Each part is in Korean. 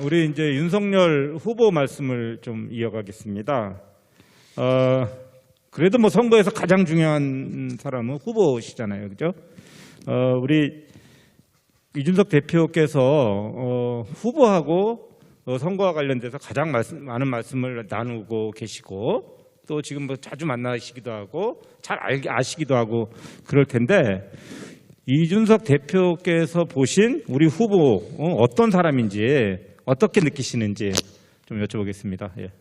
우리 이제 윤석열 후보 말씀을 좀 이어가겠습니다. 어, 그래도 뭐 선거에서 가장 중요한 사람은 후보시잖아요, 그죠? 어, 우리 이준석 대표께서 어, 후보하고 어, 선거와 관련돼서 가장 말씀, 많은 말씀을 나누고 계시고 또 지금 뭐 자주 만나시기도 하고 잘 알, 아시기도 하고 그럴 텐데 이준석 대표께서 보신 우리 후보 어, 어떤 사람인지 어떻게 느끼시는지 좀 여쭤보겠습니다. 예.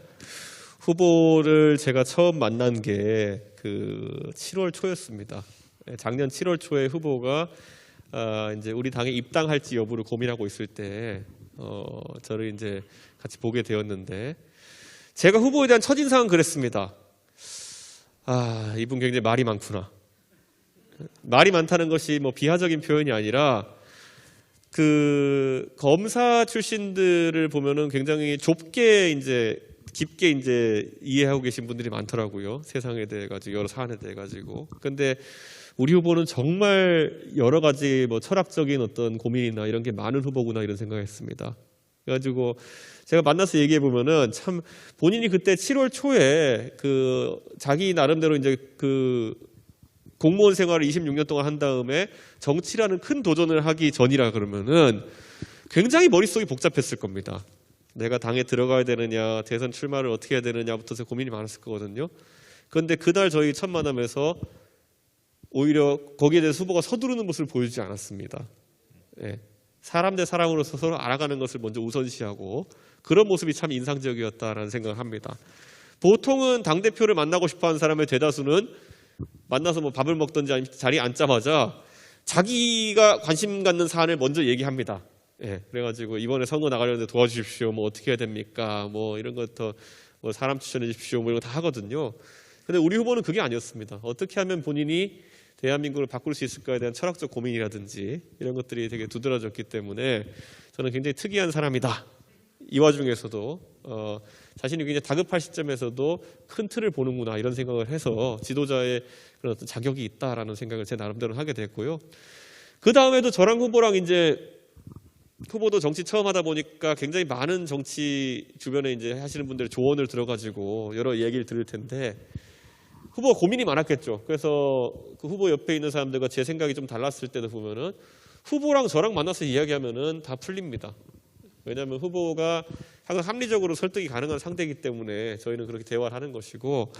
후보를 제가 처음 만난 게 그 7월 초였습니다. 예, 작년 7월 초에 후보가 아, 이제 우리 당에 입당할지 여부를 고민하고 있을 때 어, 저를 이제 같이 보게 되었는데 제가 후보에 대한 첫 인상은 그랬습니다. 아, 이분 굉장히 말이 많구나. 말이 많다는 것이 뭐 비하적인 표현이 아니라 그 검사 출신들을 보면은 굉장히 좁게 이제 깊게 이제 이해하고 계신 분들이 많더라고요. 세상에 대해 가지고 여러 사안에 대해 가지고. 근데 우리 후보는 정말 여러 가지 뭐 철학적인 어떤 고민이나 이런 게 많은 후보구나 이런 생각했습니다. 그래가지고 제가 만나서 얘기해 보면은 참 본인이 그때 7월 초에 그 자기 나름대로 이제 그 공무원 생활을 26년 동안 한 다음에 정치라는 큰 도전을 하기 전이라 그러면은 굉장히 머릿속이 복잡했을 겁니다. 내가 당에 들어가야 되느냐, 대선 출마를 어떻게 해야 되느냐부터 고민이 많았을 거거든요. 그런데 그날 저희 첫 만남에서 오히려 거기에 대해서 후보가 서두르는 모습을 보여주지 않았습니다. 예. 사람 대 사람으로서 서로 알아가는 것을 먼저 우선시하고 그런 모습이 참 인상적이었다라는 생각을 합니다. 보통은 당 대표를 만나고 싶어 하는 사람의 대다수는 만나서 뭐 밥을 먹든지 아니면 자리에 앉자마자 자기가 관심 갖는 사안을 먼저 얘기합니다. 예, 그래가지고 이번에 선거 나가려는데 도와주십시오. 뭐 어떻게 해야 됩니까? 뭐 이런 것도 뭐 사람 추천해 주십시오. 뭐 이런 거 다 하거든요. 근데 우리 후보는 그게 아니었습니다. 어떻게 하면 본인이 대한민국을 바꿀 수 있을까에 대한 철학적 고민이라든지 이런 것들이 되게 두드러졌기 때문에 저는 굉장히 특이한 사람이다. 이 와중에서도 어, 자신이 굉장히 다급할 시점에서도 큰 틀을 보는구나 이런 생각을 해서 지도자의 그런 어떤 자격이 있다라는 생각을 제 나름대로 하게 됐고요. 그 다음에도 저랑 후보랑 이제 후보도 정치 처음 하다 보니까 굉장히 많은 정치 주변에 이제 하시는 분들의 조언을 들어가지고 여러 얘기를 들을 텐데 후보가 고민이 많았겠죠. 그래서 그 후보 옆에 있는 사람들과 제 생각이 좀 달랐을 때도 보면은 후보랑 저랑 만나서 이야기하면은 다 풀립니다. 왜냐하면 후보가 항상 합리적으로 설득이 가능한 상대이기 때문에 저희는 그렇게 대화를 하는 것이고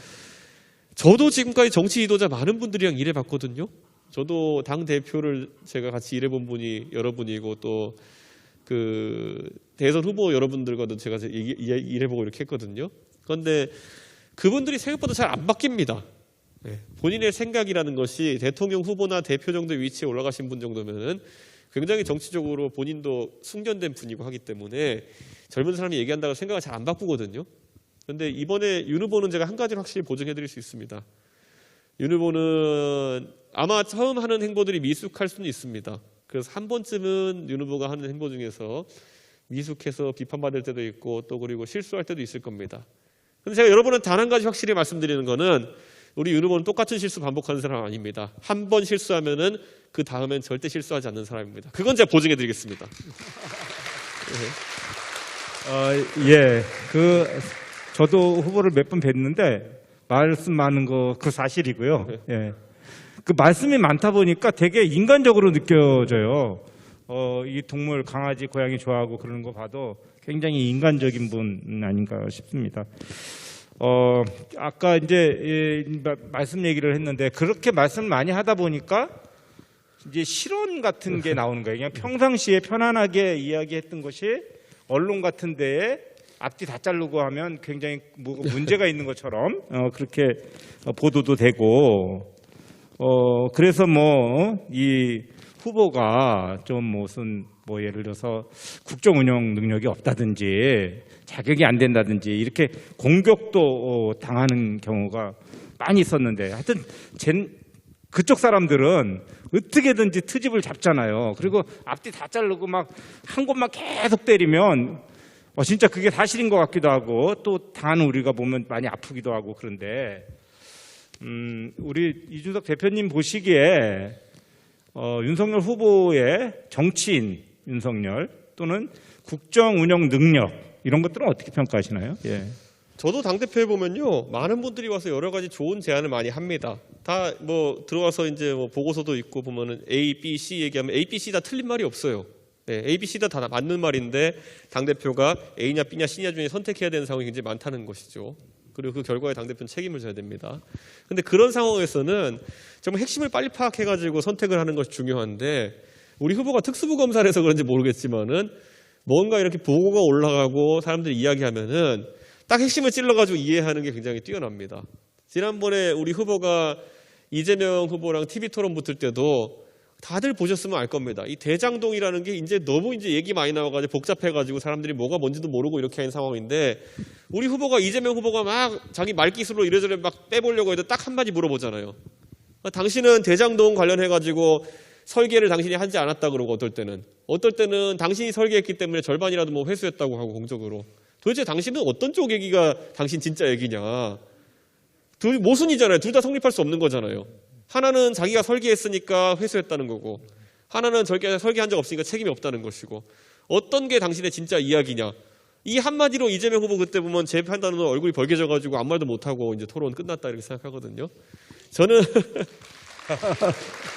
저도 지금까지 정치 지도자 많은 분들이랑 일해봤거든요. 저도 당 대표를 제가 같이 일해본 분이 여러분이고 또 그 대선 후보 여러분들과도 제가 일해보고 이렇게 했거든요. 그런데 그분들이 생각보다 잘 안 바뀝니다. 예, 본인의 생각이라는 것이 대통령 후보나 대표 정도 위치에 올라가신 분 정도면은 굉장히 정치적으로 본인도 숙련된 분이고 하기 때문에 젊은 사람이 얘기한다고 생각을 잘 안 바꾸거든요. 그런데 이번에 윤 후보는 제가 한 가지를 확실히 보증해 드릴 수 있습니다. 윤 후보는 아마 처음 하는 행보들이 미숙할 수는 있습니다. 그래서 한 번쯤은 윤 후보가 하는 행보 중에서 미숙해서 비판받을 때도 있고 또 그리고 실수할 때도 있을 겁니다. 근데 제가 여러분은 단 한 가지 확실히 말씀드리는 거는 우리 윤 후보는 똑같은 실수 반복하는 사람 아닙니다. 한 번 실수하면은 그 다음엔 절대 실수하지 않는 사람입니다. 그건 제가 보증해 드리겠습니다. 어, 예, 그 저도 후보를 몇 번 뵀는데 말씀 많은 거 그 사실이고요. 예, 그 말씀이 많다 보니까 되게 인간적으로 느껴져요. 어, 이 동물 강아지 고양이 좋아하고 그러는 거 봐도 굉장히 인간적인 분 아닌가 싶습니다. 어, 아까 이제 예, 마- 말씀 얘기를 했는데 그렇게 말씀 많이 하다 보니까 이제 실언 같은 게 나오는 거예요. 그냥 평상시에 편안하게 이야기했던 것이 언론 같은 데에 앞뒤 다 자르고 하면 굉장히 뭐 문제가 있는 것처럼 어, 그렇게 어, 보도도 되고 어 그래서 뭐 이 후보가 좀 무슨 뭐 예를 들어서 국정 운영 능력이 없다든지 자격이 안 된다든지 이렇게 공격도 어, 당하는 경우가 많이 있었는데 하여튼 젠, 그쪽 사람들은 어떻게든지 트집을 잡잖아요. 그리고 앞뒤 다 자르고 막 한 곳만 계속 때리면 어, 진짜 그게 사실인 것 같기도 하고 또 당하는 우리가 보면 많이 아프기도 하고 그런데 음, 우리 이준석 대표님 보시기에 어, 윤석열 후보의 정치인 윤석열 또는 국정 운영 능력 이런 것들은 어떻게 평가하시나요? 예. 저도 당 대표에 보면요 많은 분들이 와서 여러 가지 좋은 제안을 많이 합니다. 다 뭐 들어와서 이제 뭐 보고서도 있고 보면은 A, B, C 얘기하면 A, B, C 다 틀린 말이 없어요. 네, A, B, C 다, 다 맞는 말인데 당 대표가 A냐 B냐 C냐 중에 선택해야 되는 상황이 굉장히 많다는 것이죠. 그리고 그 결과에 당 대표는 책임을 져야 됩니다. 근데 그런 상황에서는 정말 핵심을 빨리 파악해가지고 선택을 하는 것이 중요한데 우리 후보가 특수부 검사를 해서 그런지 모르겠지만은 뭔가 이렇게 보고가 올라가고 사람들이 이야기하면은 딱 핵심을 찔러가지고 이해하는 게 굉장히 뛰어납니다. 지난번에 우리 후보가 이재명 후보랑 TV 토론 붙을 때도 다들 보셨으면 알 겁니다. 이 대장동이라는 게 이제 너무 이제 얘기 많이 나와가지고 복잡해가지고 사람들이 뭐가 뭔지도 모르고 이렇게 하는 상황인데 우리 후보가 이재명 후보가 막 자기 말기술로 이래저래 막 빼보려고 해도 딱 한마디 물어보잖아요. 당신은 대장동 관련해가지고 설계를 당신이 하지 않았다 그러고 어떨 때는. 어떨 때는 당신이 설계했기 때문에 절반이라도 뭐 회수했다고 하고 공적으로. 도대체 당신은 어떤 쪽 얘기가 당신 진짜 얘기냐. 둘 모순이잖아요. 둘 다 성립할 수 없는 거잖아요. 하나는 자기가 설계했으니까 회수했다는 거고 하나는 절대 설계한 적 없으니까 책임이 없다는 것이고 어떤 게 당신의 진짜 이야기냐. 이 한마디로 이재명 후보 그때 보면 제 판단으로 얼굴이 벌개져가지고 아무 말도 못하고 이제 토론 끝났다 이렇게 생각하거든요. 저는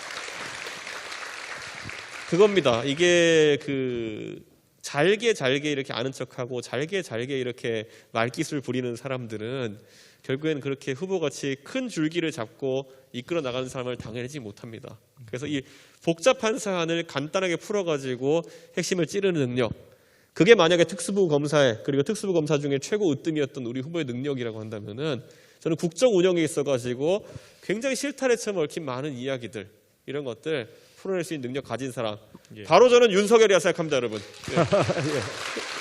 그겁니다. 이게 그 잘게 잘게 이렇게 아는 척하고 잘게 잘게 이렇게 말기술 부리는 사람들은 결국에는 그렇게 후보같이 큰 줄기를 잡고 이끌어 나가는 사람을 당해내지 못합니다. 그래서 이 복잡한 사안을 간단하게 풀어가지고 핵심을 찌르는 능력. 그게 만약에 특수부 검사에 그리고 특수부 검사 중에 최고 으뜸이었던 우리 후보의 능력이라고 한다면은 저는 국정 운영에 있어가지고 굉장히 실타래 처럼 얽힌 많은 이야기들 이런 것들 풀어낼 수 있는 능력 가진 사람. 바로 저는 윤석열이라 생각합니다, 여러분. 예.